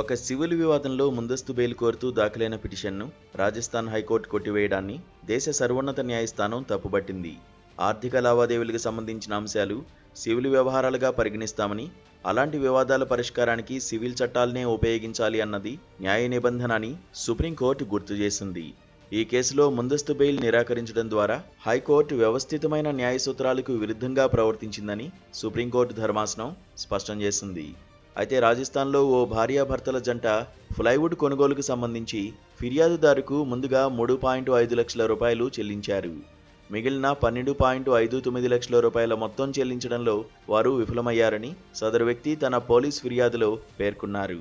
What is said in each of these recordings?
ఒక సివిల్ వివాదంలో ముందస్తు బెయిల్ కోరుతూ దాఖలైన పిటిషన్ను రాజస్థాన్ హైకోర్టు కొట్టివేయడాన్ని దేశ సర్వోన్నత న్యాయస్థానం తప్పుపట్టింది ఆర్థిక లావాదేవీలకు సంబంధించిన అంశాలు సివిల్ వ్యవహారాలుగా పరిగణిస్తామని అలాంటి వివాదాల పరిష్కారానికి సివిల్ చట్టాలనే ఉపయోగించాలి అన్నది న్యాయ నిబంధన అని సుప్రీంకోర్టు గుర్తు చేసింది. ఈ కేసులో ముందస్తు బెయిల్ నిరాకరించడం ద్వారా హైకోర్టు వ్యవస్థితమైన న్యాయ సూత్రాలకు విరుద్ధంగా ప్రవర్తించిందని సుప్రీంకోర్టు ధర్మాసనం స్పష్టం చేసింది. అయితే రాజస్థాన్లో ఓ భార్యాభర్తల జంట ప్లైవుడ్ కొనుగోలుకు సంబంధించి ఫిర్యాదుదారుకు ముందుగా మూడు పాయింట్ ఐదు లక్షల రూపాయలు చెల్లించారు. మిగిలిన పన్నెండు పాయింట్ ఐదు తొమ్మిది లక్షల రూపాయల మొత్తం చెల్లించడంలో వారు విఫలమయ్యారని సదరు వ్యక్తి తన పోలీస్ ఫిర్యాదులో పేర్కొన్నారు.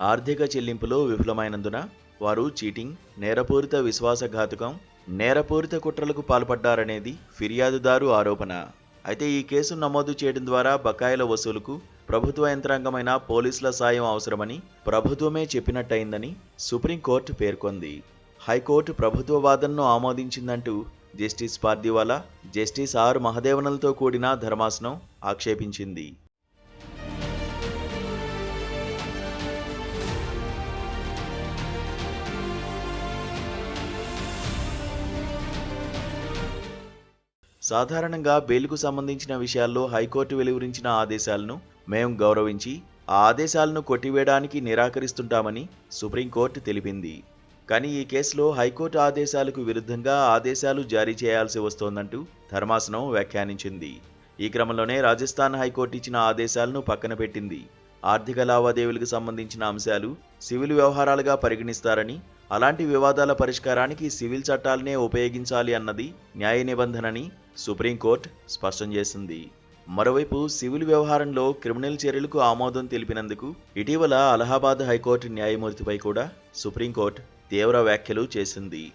ఆర్థిక చెల్లింపులో విఫలమైనందున వారు చీటింగ్ నేరపూరిత విశ్వాసఘాతుకం నేరపూరిత కుట్రలకు పాల్పడ్డారనేది ఫిర్యాదుదారు ఆరోపణ. అయితే ఈ కేసు నమోదు చేయడం ద్వారా బకాయిల వసూలుకు ప్రభుత్వ యంత్రాంగమైన పోలీసుల సాయం అవసరమని ప్రభుత్వమే చెప్పినట్టయిందని సుప్రీంకోర్టు పేర్కొంది. హైకోర్టు ప్రభుత్వ వాదనను ఆమోదించిందంటూ జస్టిస్ పార్దివాలా జస్టిస్ ఆర్ మహదేవనలతో కూడిన ధర్మాసనం ఆక్షేపించింది. సాధారణంగా బెయిల్కు సంబంధించిన విషయాల్లో హైకోర్టు వెలువరించిన ఆదేశాలను మేం గౌరవించి ఆ ఆదేశాలను కొట్టివేయడానికి నిరాకరిస్తుంటామని సుప్రీంకోర్టు తెలిపింది. కానీ ఈ కేసులో హైకోర్టు ఆదేశాలకు విరుద్ధంగా ఆదేశాలు జారీ చేయాల్సి వస్తోందంటూ ధర్మాసనం వ్యాఖ్యానించింది. ఈ క్రమంలోనే రాజస్థాన్ హైకోర్టు ఇచ్చిన ఆదేశాలను పక్కన పెట్టింది. ఆర్థిక లావాదేవీలకు సంబంధించిన అంశాలు సివిల్ వ్యవహారాలుగా పరిగణిస్తారని అలాంటి వివాదాల పరిష్కారానికి సివిల్ చట్టాలనే ఉపయోగించాలి అన్నది న్యాయ నిబంధనని సుప్రీంకోర్టు స్పష్టం చేసింది. మరోవైపు సివిల్ వ్యవహారంలో క్రిమినల్ చర్యలకు ఆమోదం తెలిపినందుకు ఇటీవల అలహాబాద్ హైకోర్టు న్యాయమూర్తిపై కూడా సుప్రీంకోర్టు తీవ్ర వ్యాఖ్యలు చేసింది.